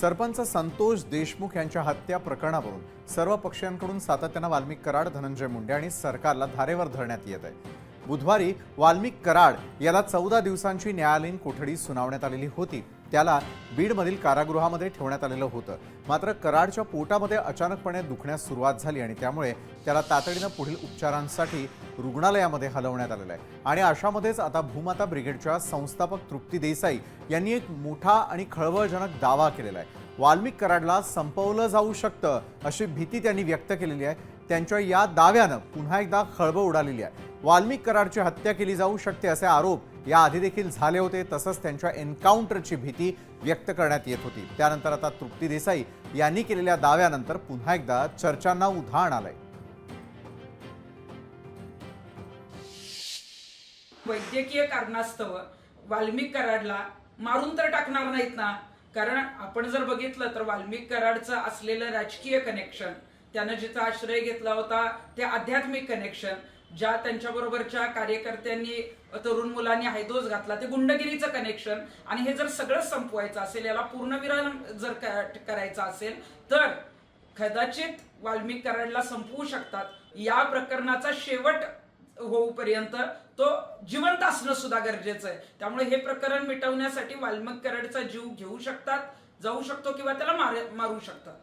सरपंच संतोष देशमुख यांच्या हत्या प्रकरणावरून सर्व पक्षांकडून सातत्यानं वाल्मिक कराड धनंजय मुंडे आणि सरकारला धारेवर धरण्यात येत आहे. बुधवारी वाल्मिक कराड याला चौदा दिवसांची न्यायालयीन कोठडी सुनावण्यात आलेली होती. त्याला बीडमधील कारागृहामध्ये ठेवण्यात आलेलं होतं. मात्र कराडच्या पोटामध्ये अचानकपणे दुखण्यास सुरुवात झाली आणि त्यामुळे त्याला तातडीनं पुढील उपचारांसाठी रुग्णालयामध्ये हलवण्यात आलेलं आहे. आणि अशामध्येच आता भूमाता ब्रिगेडच्या संस्थापक तृप्ती देसाई यांनी एक मोठा आणि खळबळजनक दावा केलेला आहे. वाल्मिक कराडला संपवलं जाऊ शकतं अशी भीती त्यांनी व्यक्त केलेली आहे. त्यांच्या या दाव्यानं पुन्हा एकदा खळबळ उडालेली आहे. वाल्मिक कराडची हत्या केली जाऊ शकते असे आरोप याआधी देखील झाले होते तसंच त्यांच्या एन्काउंटरची भीती व्यक्त करण्यात येत होती. त्यानंतर आता तृप्ती देसाई यांनी केलेल्या दाव्यानंतर पुन्हा एकदा चर्चांना उधाण आलंय. वैद्यकीय कारणास्तव वाल्मिक कराडला मारून तर टाकणार नाहीत ना? कारण आपण जर बघितलं तर वाल्मिक कराडचं असलेलं राजकीय कनेक्शन त्यानं जिथं आश्रय घेतला होता ते आध्यात्मिक कनेक्शन ज्या त्यांच्याबरोबरच्या कार्यकर्त्यांनी तरुण मुलांनी हायदोस घातला. ते गुंडगिरीचं कनेक्शन आणि हे जर सगळं संपवायचं असेल याला पूर्णविराम जर करायचा असेल तर कदाचित वाल्मिक कराडला संपवू शकतात. या प्रकरणाचा शेवट होऊपर्यंत तो जिवंत असणं सुद्धा गरजेचं आहे. त्यामुळे हे प्रकरण मिटवण्यासाठी वाल्मिक कराडचा जीव घेऊ शकतात जाऊ शकतो किंवा त्याला मार- मारू शकतात.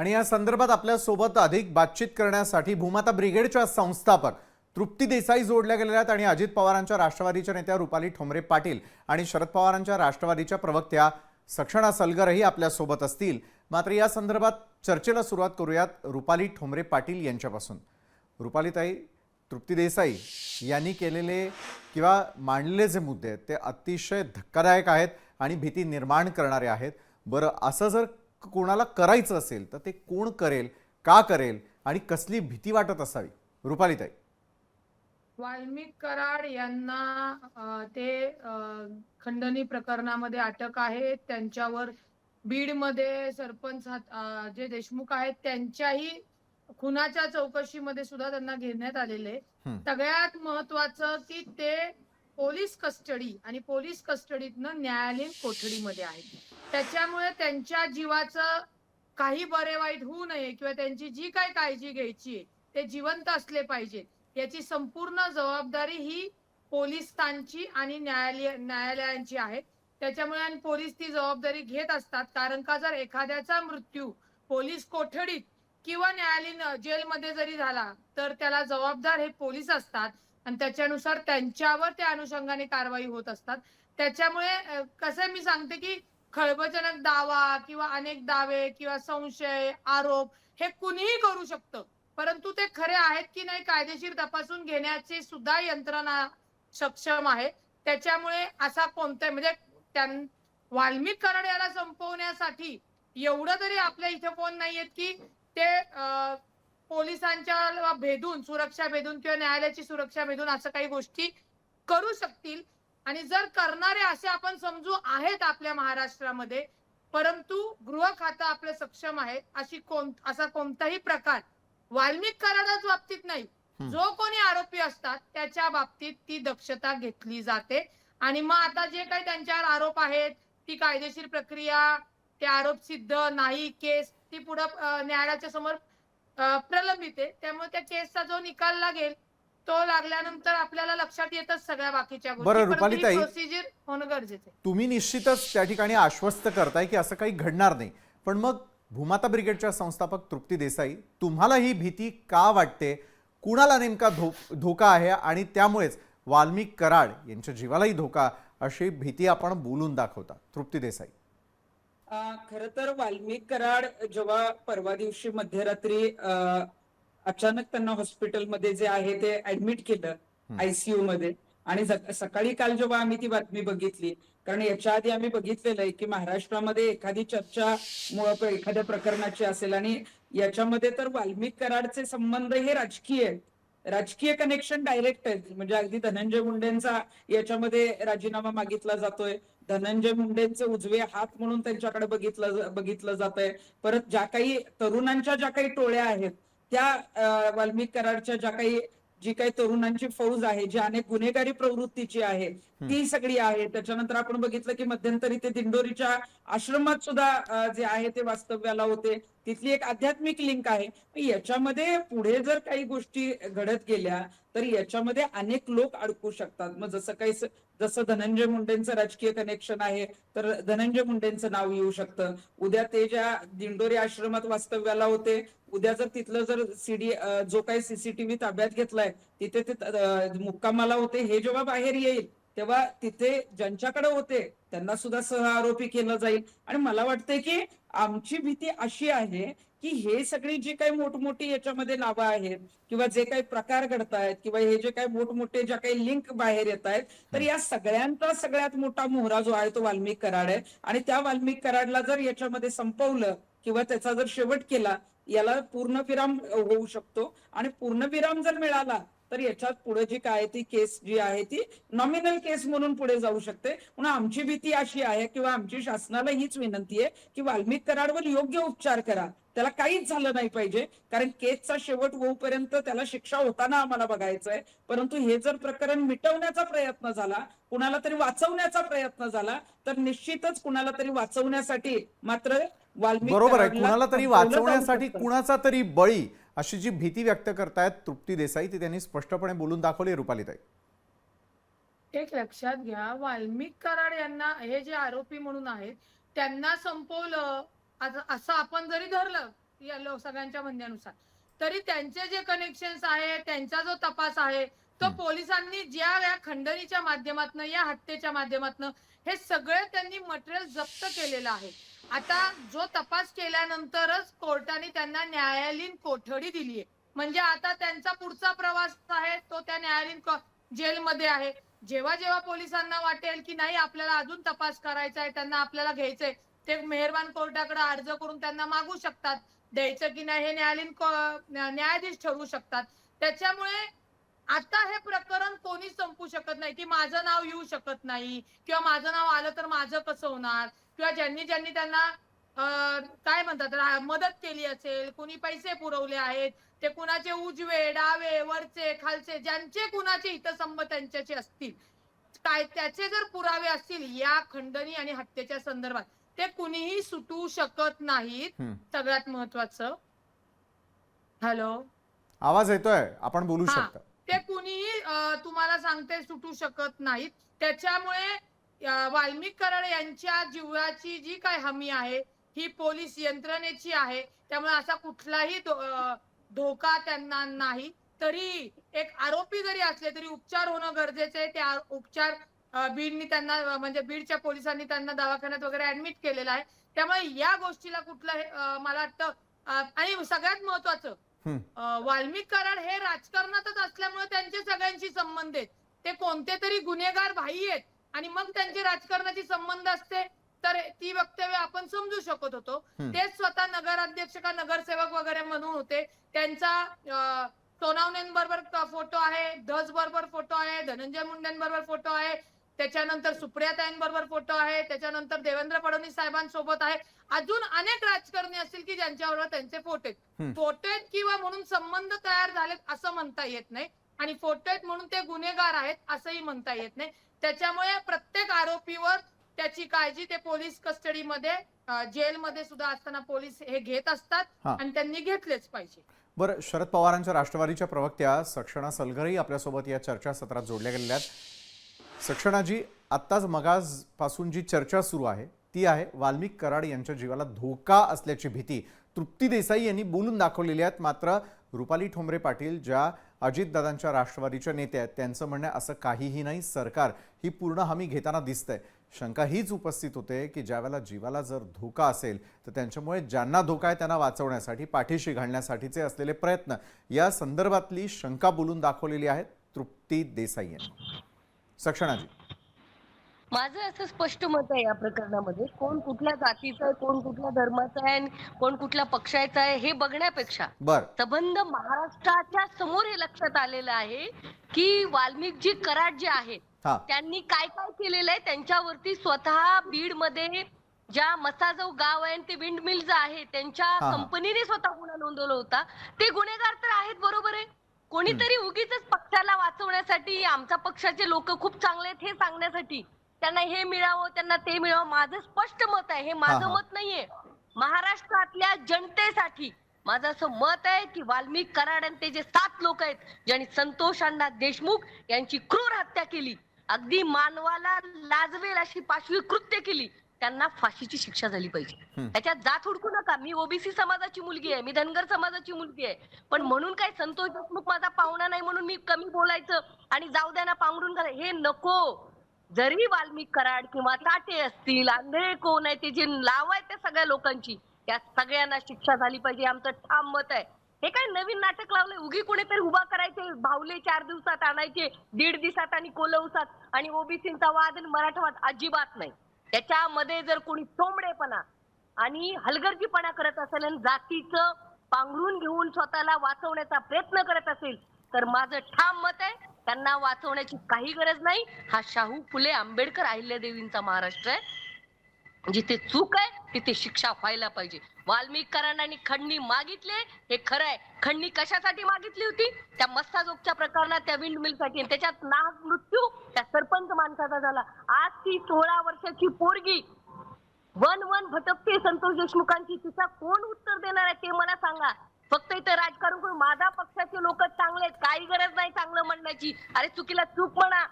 आणि या संदर्भात आपल्यासोबत अधिक बातचीत करण्यासाठी भूमाता ब्रिगेडच्या संस्थापक तृप्ती देसाई जोडल्या गेलेल्या आहेत आणि अजित पवारांच्या राष्ट्रवादीच्या नेत्या रुपाली ठोंबरे पाटील आणि शरद पवारांच्या राष्ट्रवादीच्या प्रवक्त्या सक्षणा सलगरही आपल्यासोबत असतील. मात्र या संदर्भात चर्चेला सुरुवात करूयात रुपाली ठोंबरे पाटील यांच्यापासून. रुपालीताई तृप्ती देसाई यांनी केलेले किंवा मांडलेले जे मुद्दे आहेत ते अतिशय धक्कादायक आहेत आणि भीती निर्माण करणारे आहेत. बरं असं जर कोणाला करायचं असेल तर ते कोण करेल का करेल आणि कसली भीती वाटत असावी? रुपालीताई. वाल्मिक कराड यांना ते खंडणी प्रकरणामध्ये अटक आहे. त्यांच्यावर बीडमध्ये सरपंच जे देशमुख आहेत त्यांच्याही खुनाच्या चौकशीमध्ये सुद्धा त्यांना घेण्यात आलेले. सगळ्यात महत्वाचं की ते पोलीस कस्टडी आणि पोलीस कस्टडीतनं न्यायालयीन कोठडीमध्ये आहेत. त्याच्यामुळे त्यांच्या जीवाचं काही बरे वाईट होऊ नये किंवा त्यांची जी काही काळजी घ्यायची आहे ते जिवंत असले पाहिजे याची संपूर्ण जबाबदारी ही पोलिसांची आणि न्यायालय न्यायालयांची आहे. त्याच्यामुळे आणि पोलीस ती जबाबदारी घेत असतात. कारण का जर एखाद्याचा मृत्यू पोलीस कोठडीत किंवा न्यायालयीन जेलमध्ये जरी झाला तर त्याला जबाबदार हे पोलीस असतात. आणि त्याच्यानुसार त्यांच्यावर त्या अनुषंगाने कारवाई होत असतात. त्याच्यामुळे कसं मी सांगते की खळबळजनक दावा किंवा अनेक दावे किंवा संशय आरोप हे कुणीही करू शकतं. परंतु ते खरे आहेत की नाही कायदेशीर तपासून घेण्याची सुद्धा यंत्रणा सक्षम आहे. त्याच्यामुळे असा कोणता म्हणजे त्यां वाल्मिक कराड याला संपवण्यासाठी एवढं तरी आपल्या इथे कोण नाहीयेत की ते अं, पोलिसांच्या भेदून सुरक्षा भेदून किंवा न्यायालयाची सुरक्षा भेदून असं काही गोष्टी करू शकतील. आणि जर करणारे असे आपण समजू आहेत आपल्या महाराष्ट्रामध्ये परंतु गृह खातं आपलं सक्षम आहे अशी कोण असा कोणताही प्रकार वाल्मिक कराडाच बाबतीत नाही. जो कोणी आरोपी असतात त्याच्या बाबतीत ती दक्षता घेतली जाते. आणि मग आता जे काही त्यांच्यावर आरोप आहेत ती कायदेशीर प्रक्रिया ते आरोप सिद्ध नाही केस ती पुढे न्यायालयाच्या समोर प्रलंबित आहे. त्यामुळे त्या केसचा जो निकाल लागेल तो लागल्यानंतर आपल्याला लक्षात येतच सगळ्या बाकीच्या बरं, रुपालीताई. प्रोसिजर होणं गरजेचं आहे. तुम्ही निश्चितच त्या ठिकाणी आश्वस्त करताय की असं काही घडणार नाही. पण मग भूमाता ब्रिगेडच्या संस्थापक तृप्ती देसाई तुम्हाला ही भीती का वाटते? कुणाला नेमका धो धोका आहे? आणि त्यामुळेच वाल्मिक कराड यांच्या जीवालाही धोका अशी भीती आपण बोलून दाखवता. तृप्ती देसाई. खर तर वाल्मिक कराड जेव्हा परवा दिवशी मध्यरात्री अ, अचानक त्यांना हॉस्पिटलमध्ये जे आहे ते ऍडमिट केलं. आयसीयू मध्ये. आणि सकाळी काल जेव्हा आम्ही ती बातमी बघितली कारण याच्या आधी आम्ही बघितलेलं आहे की महाराष्ट्रामध्ये एखादी चर्चा एखाद्या प्रकरणाची असेल आणि याच्यामध्ये तर वाल्मिक कराडचे संबंध हे राजकीय आहेत. राजकीय कनेक्शन डायरेक्ट आहेत. म्हणजे अगदी धनंजय मुंडेंचा याच्यामध्ये राजीनामा मागितला जातोय. धनंजय मुंडेंचे उजवे हात म्हणून त्यांच्याकडे बघितलं बघितलं जात आहे परत ज्या काही तरुणांच्या ज्या काही टोळ्या आहेत त्या वाल्मिक कराडच्या ज्या काही जी काही तरुणांची फौज आहे जी अनेक गुन्हेगारी प्रवृत्तीची आहे ती सगळी आहे. त्याच्यानंतर आपण बघितलं की मध्यंतरी ते दिंडोरीच्या आश्रमात सुद्धा जे आहे ते वास्तव्याला होते. तिथली एक आध्यात्मिक लिंक आहे. याच्यामध्ये पुढे जर काही गोष्टी घडत गेल्या तर याच्यामध्ये अनेक लोक अडकू शकतात. मग जसं काही जसं धनंजय मुंडेंचं राजकीय कनेक्शन आहे तर धनंजय मुंडेंचं नाव येऊ शकतं. उद्या ते ज्या दिंडोरी आश्रमात वास्तव्याला होते उद्या जर तिथलं जर सीडी जो काही सीसीटीव्ही ताब्यात घेतलाय तिथे ते मुक्कामाला होते हे जेव्हा बाहेर येईल तेव्हा तिथे ज्यांच्याकडे होते त्यांना सुद्धा सह आरोपी केलं जाईल. आणि मला वाटतंय की आमची भीती अशी आहे की हे सगळी जी काही मोठमोठी याच्यामध्ये नावं आहेत किंवा जे काही प्रकार घडतायत किंवा हे जे काही मोठमोठे ज्या काही लिंक बाहेर येत आहेत तर या सगळ्यांचा सगळ्यात मोठा मोहरा जो आहे तो वाल्मिक कराड आहे. आणि त्या वाल्मिक कराडला जर याच्यामध्ये संपवलं किंवा त्याचा जर शेवट केला याला पूर्णविराम होऊ शकतो. आणि पूर्णविराम जर मिळाला तर याच्यात पुढे जी काय ती केस जी आहे ती नॉमिनल केस म्हणून पुढे जाऊ शकते. म्हणून आमची भीती अशी आहे किंवा आमची शासनाला हीच विनंती आहे की वाल्मिक कराडवर योग्य उपचार करा. त्याला काहीच झालं नाही पाहिजे. कारण केसचा शेवट होऊपर्यंत त्याला शिक्षा होताना आम्हाला बघायचं आहे परंतु हे जर प्रकरण मिटवण्याचा प्रयत्न झाला कुणाला तरी वाचवण्याचा प्रयत्न झाला तर निश्चितच कुणाला तरी वाचवण्यासाठी मात्र वाल्मिक बरोबर आहे. कुणाला तरी वाचवण्यासाठी. कुणाचा तरी बळी अशी जी भीती व्यक्त करतायत तृप्ती देसाई ती त्यांनी स्पष्टपणे बोलून दाखवली रुपालीताई एक लक्षात घ्या वाल्मिक कराड यांना हे जे आरोपी म्हणून आहेत त्यांना संपवलं असं आपण जरी धरलं या सगळ्यांच्या म्हणण्यानुसार तरी त्यांचे जे कनेक्शन आहे त्यांचा जो तपास आहे तो. पोलिसांनी ज्या या खंडणीच्या माध्यमातून या हत्येच्या माध्यमातून हे सगळे त्यांनी मटेरियल जप्त केलेलं आहे आता जो तपास केल्यानंतरच कोर्टाने त्यांना न्यायालयीन कोठडी दिली आहे. म्हणजे आता त्यांचा पुढचा प्रवास आहे तो त्या न्यायालयीन जेलमध्ये आहे. जेव्हा जेव्हा पोलिसांना वाटेल की नाही आपल्याला अजून तपास करायचा आहे त्यांना आपल्याला घ्यायचंय ते मेहरबान कोर्टाकडे अर्ज करून त्यांना मागू शकतात द्यायचं की नाही हे न्यायालयीन न्यायाधीश ठरवू शकतात. त्याच्यामुळे आता हे प्रकरण कोणीच संपू शकत नाही? की माझं नाव येऊ शकत नाही. किंवा माझं नाव आलं तर माझं कसं होणार? किंवा ज्यांनी ज्यांनी त्यांना काय म्हणतात मदत केली असेल कुणी पैसे पुरवले आहेत ते कुणाचे उजवे डावे वरचे खालचे ज्यांचे कुणाचे हितसंब त्यांच्याचे असतील काय त्याचे जर पुरावे असतील या खंडणी आणि हत्येच्या संदर्भात ते कुणीही सुटू शकत नाहीत. सगळ्यात महत्वाचं. हॅलो? आवाज येतोय? आपण बोलू. शकता. ते कुणीही तुम्हाला सांगते सुटू शकत नाहीत. त्याच्यामुळे वाल्मिक कराड यांच्या जीवाची जी काय हमी आहे ही पोलीस यंत्रणेची आहे. त्यामुळे असा कुठलाही धोका त्यांना नाही. तरी एक आरोपी जरी असले तरी उपचार होणं गरजेचं आहे. त्या उपचार बीडनी त्यांना म्हणजे बीडच्या पोलिसांनी त्यांना दवाखान्यात वगैरे ऍडमिट केलेला आहे. त्यामुळे या गोष्टीला कुठलं मला वाटतं आणि सगळ्यात महत्वाचं वाल्मिक कराड हे राजकारणातच असल्यामुळे त्यांचे सगळ्यांशी संबंध आहेत. ते कोणते तरी गुन्हेगार भाई आहेत आणि मग त्यांचे राजकारणाची संबंध असते तर ती वक्तव्य आपण समजू शकत होतो. तेच स्वतः नगराध्यक्ष का नगरसेवक वगैरे म्हणून होते. त्यांचा सोनावणेंबरोबर फोटो आहे धस बरोबर फोटो आहे धनंजय मुंडेंबरोबर फोटो आहे. त्याच्यानंतर सुप्रियाताईंबरोबर फोटो आहे त्याच्यानंतर देवेंद्र फडणवीस साहेबांसोबत आहे. अजून अनेक राजकारणी असतील की ज्यांच्याबरोबर त्यांचे फोटो आहेत. फोटो आहेत किंवा म्हणून संबंध तयार झालेत असं म्हणता येत नाही. आणि फोटो आहेत म्हणून ते गुन्हेगार आहेत असंही म्हणता येत नाही. त्याच्यामुळे प्रत्येक आरोपीवर त्याची काळजी ते पोलीस कस्टडीमध्ये जेलमध्ये सुद्धा असताना पोलीस हे घेत असतात. आणि त्यांनी घेतलेच पाहिजे. बरं शरद पवारांच्या राष्ट्रवादीच्या प्रवक्त्या सक्षणा सलगरही आपल्यासोबत या चर्चासत्रात जोडल्या गेलेल्या आहेत. सक्षणाजी आत्ताच मगाजपासून जी चर्चा सुरू आहे ती आहे वाल्मिक कराड यांच्या जीवाला धोका असल्याची भीती. तृप्ती देसाई यांनी बोलून दाखवलेली आहेत. मात्र रुपाली ठोंबरे पाटील ज्या अजितदादांच्या राष्ट्रवादीच्या नेत्या आहेत त्यांचं म्हणणं असं काहीही नाही सरकार ही पूर्ण हमी घेताना दिसतंय. शंका हीच उपस्थित होते की ज्यावेळेला जीवाला जर धोका असेल तर त्यांच्यामुळे ज्यांना धोका आहे त्यांना वाचवण्यासाठी पाठीशी घालण्यासाठीचे असलेले प्रयत्न. या संदर्भातली शंका बोलून दाखवलेली आहे तृप्ती देसाई यांनी. सक्षणाजी. माझं असं स्पष्ट मत आहे या प्रकरणामध्ये. कोण कुठल्या जातीचं आहे कोण कुठल्या धर्माचं आहे आणि कोण कुठल्या पक्षाचं आहे हे बघण्यापेक्षा संबंध महाराष्ट्राच्या समोर हे लक्षात आलेलं आहे की वाल्मिकजी कराड जे आहेत त्यांनी काय काय केलेलं आहे? त्यांच्यावरती स्वतः बीडमध्ये ज्या मसाजव गाव आहे आणि ते विंड मिल्स आहे त्यांच्या. कंपनीने स्वतः गुन्हा नोंदवला होता. ते गुन्हेगार तर आहेत बरोबर आहे? कोणीतरी उगीच पक्षाला वाचवण्यासाठी आमच्या पक्षाचे लोक खूप चांगले आहेत हे सांगण्यासाठी त्यांना हे मिळावं त्यांना ते मिळावं. माझं स्पष्ट मत आहे हे माझं. मत नाहीये. महाराष्ट्रातल्या जनतेसाठी माझं असं मत आहे की वाल्मिक कराड आणि ते जे सात लोक आहेत ज्यांनी संतोष अण्णा देशमुख यांची क्रूर हत्या केली अगदी मानवाला लाजवेल अशी पाशवी कृत्य केली त्यांना फाशीची शिक्षा झाली पाहिजे. त्याच्यात जात हुडकू नका. मी ओबीसी समाजाची मुलगी आहे. मी धनगर समाजाची मुलगी आहे. पण म्हणून काय संतोष देशमुख माझा पाहुणा नाही म्हणून मी कमी बोलायचं आणि जाऊ द्या ना पांघरून करा हे नको. जरी वाल्मिक कराड किंवा ताटे असतील आंधळे कोण आहे ते जे लाव आहे त्या सगळ्या लोकांची त्या सगळ्यांना शिक्षा झाली पाहिजे. आमचं ठाम मत आहे. हे काय नवीन नाटक लावलंय? उगी कोणीतरी उभा करायचे भावले चार दिवसात आणायचे दीड दिवसात आणि कोलवसात आणि ओबीसीचा वाद आणि मराठवाद अजिबात नाही. त्याच्यामध्ये जर कोणी चोंबडेपणा आणि हलगर्जीपणा करत असेल आणि जातीचं पांघरून घेऊन स्वतःला वाचवण्याचा प्रयत्न करत असेल तर माझं ठाम मत आहे त्यांना वाचवण्याची काही गरज नाही. हा शाहू फुले आंबेडकर अहिल्यादेवींचा महाराष्ट्र आहे. जिथे चूक आहे तिथे शिक्षा व्हायला पाहिजे. वाल्मिक खंडणी मागितले हे खरं आहे. खंडणी कशासाठी मागितली होती? त्या मस्ताजोगच्या प्रकरणात त्या विंड मिलसाठी आणि त्याच्यात नाहक मृत्यू त्या सरपंच माणसाचा झाला. आज ती सोळा वर्षाची पोरगी वन वन भटकते संतोष देशमुखांची. तिचा कोण उत्तर देणार आहे ते मला सांगा. फक्त इथं राजकारण करून माझा पक्षाचे लोक चांगले आहेत. काही गरज नाही चांगलं म्हणण्याची. अरे चुकीला चूक म्हणा.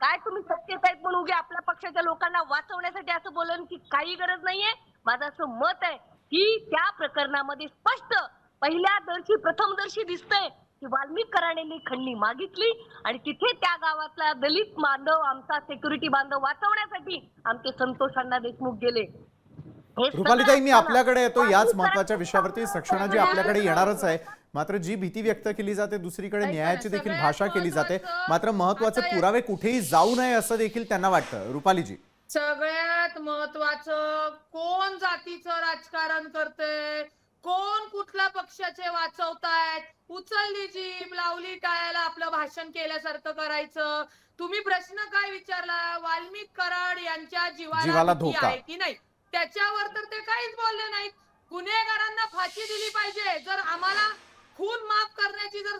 काय तुम्ही सत्तेत आहेत म्हणून उगे आपल्या पक्षाच्या लोकांना वाचवण्यासाठी असं बोलून की काही गरज नाहीये? माझं असं मत आहे की त्या प्रकरणामध्ये स्पष्ट पहिल्या दर्शी प्रथम दर्शी दिसतंय की वाल्मिक कराडेंनी खंडणी मागितली आणि तिथे त्या गावातला दलित बांधव आमचा सेक्युरिटी बांधव वाचवण्यासाठी आमचे संतोष अण्णा देशमुख गेले. रुपालीताई मी असताना आपल्याकडे येतो याच महत्त्वाच्या विषयावरती. सक्षणाजी आपल्याकडे येणारच आहे. मात्र जी भीती व्यक्त केली जाते दुसरीकडे न्यायाची देखील भाषा केली जाते. मात्र महत्त्वाचे पुरावे कुठेही जाऊ नये असं देखील त्यांना वाटतं. रुपालीजी. सगळ्यात महत्वाचं कोण जातीचं राजकारण करते? कोण कुठल्या पक्षाचे वाचवतायत? उचलली जीभ लावली टाळ्याला आपलं भाषण केल्यासारखं करायचं. तुम्ही प्रश्न काय विचारला? वाल्मिक कराड यांच्या जीवाला धोका. आहे की नाही? त्याच्यावर तर ते काहीच बोलले नाहीत. गुन्हेगारांना फाशी दिली पाहिजे. जर आम्हाला खून माफ करण्याची जर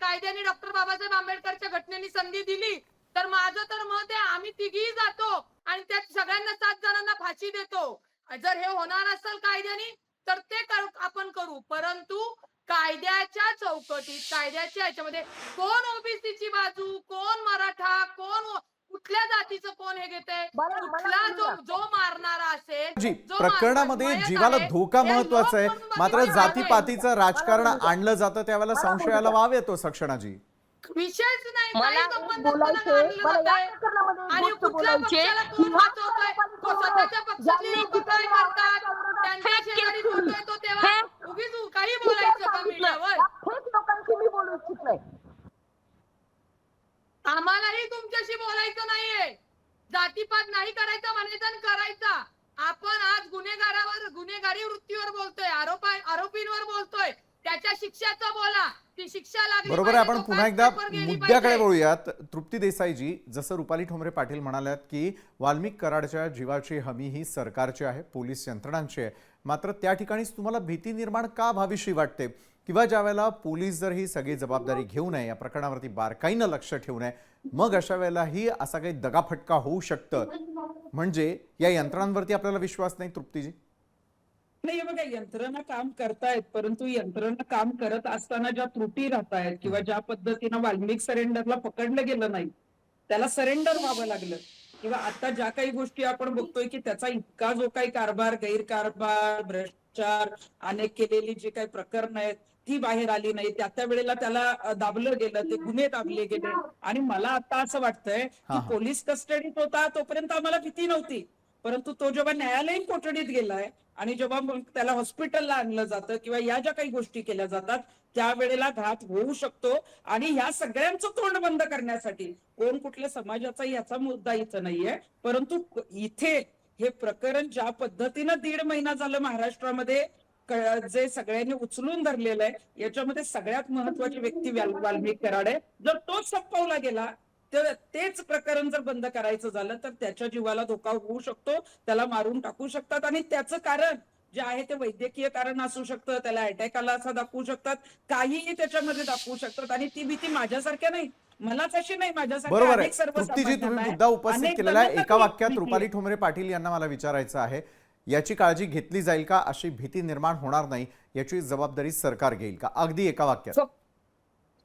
कायद्याने डॉक्टर बाबासाहेब आंबेडकरच्या घटनेने संधी दिली तर माझं तर मत आहे आम्ही तिघी जातो आणि त्या सगळ्यांना सात जणांना फाशी देतो. जर हे होणार असेल कायद्याने तर ते आपण करू. परंतु कायद्याच्या चौकटीत कायद्याच्या याच्यामध्ये कोण ओबीसीची बाजू कोण मराठा कोण कुठल्या जातीचं कोण हे घेते कुठला जो. जो मारणारा असेल जी प्रकरणामध्ये जीवाला धोका हे महत्त्वाचा आहे. मात्र. जातीपातीचं राजकारण. आणलं जातं त्यावेळेला संशयाला. वाव येतो सक्षणाजी. विषयच नाही. आणि कुठल्या बोलायची आहे पक्षाला की कोण ह्या वाचवतोय लोकांनी तो स्वतःच्या पक्षातली ज्यांनी लोक काय करतात? त्यांच्या fake शेजारी case बोलतोय तो तेव्हा fake- उगीच काही बोलायचं का मीडियावर? या fake लोकांशी मी बोलू इच्छित नाही. आम्हालाही तुमच्याशी बोलायचं नाहीये. जातीपात नाही करायचा म्हणायचा करायचा. आपण आज गुन्हेगारावर गुन्हेगारी वृत्तीवर बोलतोय आरोप आरोपींवर बोलतोय. त्याच्या शिक्षाचं बोला. ती शिक्षा लागली बरोबर आपण पुन्हा एकदा मुद्द्याकडे. वळूयात. तृप्ती देसाईजी जसं रुपाली ठोंबरे पाटील म्हणाल्यात की वाल्मिक कराडच्या जीवाची हमी ही सरकारची आहे पोलीस यंत्रणांची आहे. मात्र त्या ठिकाणीच तुम्हाला भीती निर्माण का व्हावीशी वाटते? किंवा ज्या वेळेला पोलीस जर ही सगळी जबाबदारी घेऊ नये या प्रकरणावरती बारकाईनं लक्ष ठेवू नये मग अशा वेळेलाही असा काही दगाफटका होऊ शकतं. म्हणजे या यंत्रणांवरती आपल्याला विश्वास नाही तृप्तीजी? नाही बघा यंत्रणा काम करतायत परंतु यंत्रणा काम करत असताना ज्या त्रुटी राहत आहेत किंवा ज्या पद्धतीनं वाल्मिक सरेंडरला पकडलं गेलं नाही त्याला सरेंडर व्हावं लागलं. किंवा आता ज्या काही गोष्टी आपण बघतोय की त्याचा इतका जो काही कारभार गैरकारभार भ्रष्टाचार अनेक केलेली जी काही प्रकरण आहेत ती बाहेर आली नाही. त्या त्या वेळेला त्याला दाबलं गेलं ते गुन्हे दाबले गेले. आणि मला आता असं वाटतंय. की पोलीस कस्टडीत होता तोपर्यंत आम्हाला भीती नव्हती. परंतु तो जेव्हा न्यायालयीन कोठडीत गेलाय आणि जेव्हा त्याला हॉस्पिटलला आणलं जातं किंवा या ज्या काही गोष्टी केल्या जातात त्यावेळेला घात होऊ शकतो. आणि ह्या सगळ्यांचं तोंड बंद करण्यासाठी कोण कुठल्या समाजाचा याचा मुद्दा इथं नाहीये. परंतु इथे हे प्रकरण ज्या पद्धतीनं दीड महिना झालं महाराष्ट्रामध्ये जे सगळ्यांनी उचलून धरलेलं आहे याच्यामध्ये सगळ्यात महत्वाची व्यक्ती वाल- वाल्मिक कराड. आहे जर तोच संपवला गेला तर तेच प्रकरण जर बंद करायचं झालं तर त्याच्या जीवाला धोका होऊ शकतो त्याला मारून टाकू शकतात आणि त्याचं कारण जे आहे ते वैद्यकीय कारण असू शकतं त्याला अटॅक आला असं दाखवू शकतात काहीही त्याच्यामध्ये दाखवू शकतात आणि ती भीती माझ्यासारख्या नाही. मलाच अशी नाही माझ्यासारख्या तुम्ही. मुद्दा उपस्थित केलेला एका ती वाक्यात रुपाली. ठोंबरे पाटील यांना मला विचारायचं आहे. याची काळजी घेतली जाईल का? अशी भीती निर्माण होणार नाही याची जबाबदारी सरकार घेईल का? अगदी एका वाक्यात.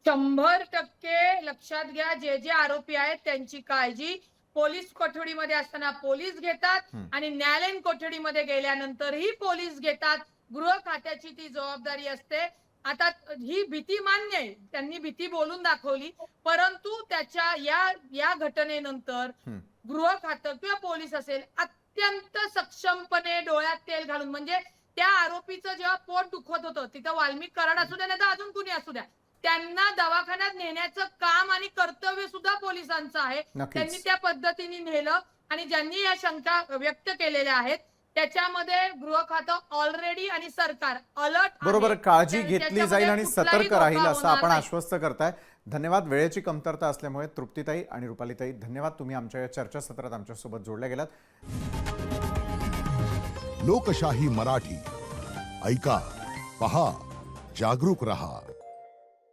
शंभर टक्के लक्षात घ्या जे जे आरोपी आहेत त्यांची काळजी. पोलीस कोठडीमध्ये असताना पोलीस घेतात. आणि न्यायालयीन कोठडीमध्ये गेल्यानंतरही पोलीस घेतात. गृह खात्याची ती जबाबदारी असते. आता ही भीती मान्य आहे. त्यांनी भीती बोलून दाखवली. परंतु त्याच्या या या घटनेनंतर. गृह खातं किंवा पोलीस असेल अत्यंत सक्षमपणे डोळ्यात तेल घालून म्हणजे त्या आरोपीचं जेव्हा पोट दुखत होतं तिथं वाल्मिक कराड असू द्या नाही तर अजून कुणी असू द्या त्यांना दवाखान्यात नेण्याचं काम आणि कर्तव्य सुद्धा पोलिसांचं आहे. त्यांनी त्या पद्धतीने नेलं आणि ज्यांनी या शंका व्यक्त केलेल्या आहेत त्याच्यामध्ये गृह खातं ऑलरेडी आणि सरकार अलर्ट बरोबर काळजी घेतली जाईल आणि सतर्क राहील असं आपण. आश्वस्त करताय धन्यवाद. वेळेची कमतरता असल्यामुळे तृप्तीताई आणि रुपालीताई धन्यवाद तुम्ही आमच्या या चर्चासत्रात आमच्यासोबत जोडल्या गेलात. लोकशाही मराठी. ऐका पहा जागरूक रहा.